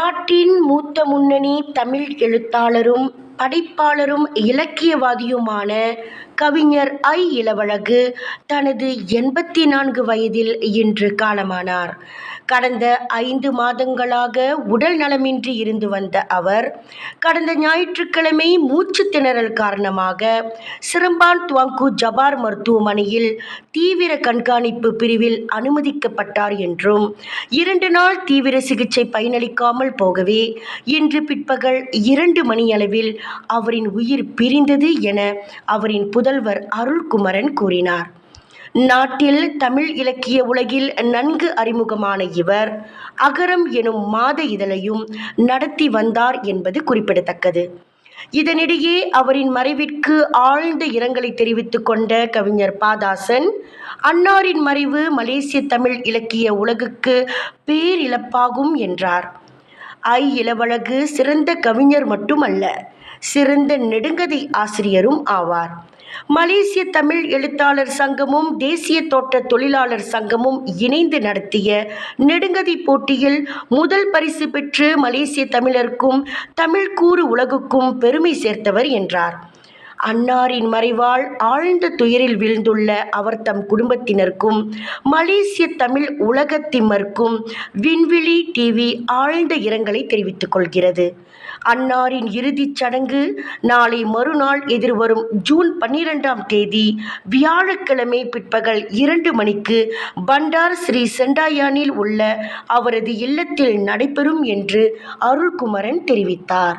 நாட்டின் மூத்த முன்னணி தமிழ் எழுத்தாளரும் படைப்பாளரும் இலக்கியவாதியுமான கவிஞர் ஐ. இளவழகு தனது எண்பத்தி நான்கு வயதில் இன்று காலமானார். கடந்த ஐந்து மாதங்களாக உடல் நலமின்றி இருந்து வந்த அவர் கடந்த ஞாயிற்றுக்கிழமை மூச்சு திணறல் காரணமாக சிறம்பான் துவாங்கு ஜபார் மருத்துவமனையில் தீவிர கண்காணிப்பு பிரிவில் அனுமதிக்கப்பட்டார் என்றும் இரண்டு நாள் தீவிர சிகிச்சை பயனளிக்காமல் போகவே இன்று பிற்பகல் இரண்டு மணியளவில் அவரின் உயிர் பிரிந்தது என அவரின் புதல்வர் அருள்குமரன் கூறினார். நாட்டில் தமிழ் இலக்கிய உலகில் நன்கு அறிமுகமான இவர் அகரம் எனும் மாத இதழையும் நடத்தி வந்தார் என்பது குறிப்பிடத்தக்கது. இதனிடையே அவரின் மறைவிற்கு ஆழ்ந்த இரங்கலை தெரிவித்துக் கொண்ட கவிஞர் பாதாசன் அன்னாரின் மறைவு மலேசிய தமிழ் இலக்கிய உலகுக்கு பேரிழப்பாகும் என்றார். ஐ இளவழகு சிறந்த கவிஞர் மட்டுமல்ல சிறந்த நெடுங்கதை ஆசிரியரும் ஆவார். மலேசிய தமிழ் எழுத்தாளர் சங்கமும் தேசிய தோட்ட தொழிலாளர் சங்கமும் இணைந்து நடத்திய நெடுங்கதி போட்டியில் முதல் பரிசு பெற்று மலேசிய தமிழருக்கும் தமிழ்கூறு உலகுக்கும் பெருமை சேர்த்தவர் என்றார். அன்னாரின் மறைவால் ஆழ்ந்த துயரில் வீழ்ந்துள்ள அவர் தம் குடும்பத்தினருக்கும் மலேசிய தமிழ் உலகத்திமருக்கும் விண்வெளி டிவி ஆழ்ந்த இரங்கலை தெரிவித்துக் கொள்கிறது. அன்னாரின் இறுதிச் சடங்கு நாளை மறுநாள் எதிர்வரும் ஜூன் பன்னிரெண்டாம் தேதி வியாழக்கிழமை பிற்பகல் இரண்டு மணிக்கு பண்டார் ஸ்ரீ செண்டாயானில் உள்ள அவரது இல்லத்தில் நடைபெறும் என்று அருள்குமரன் தெரிவித்தார்.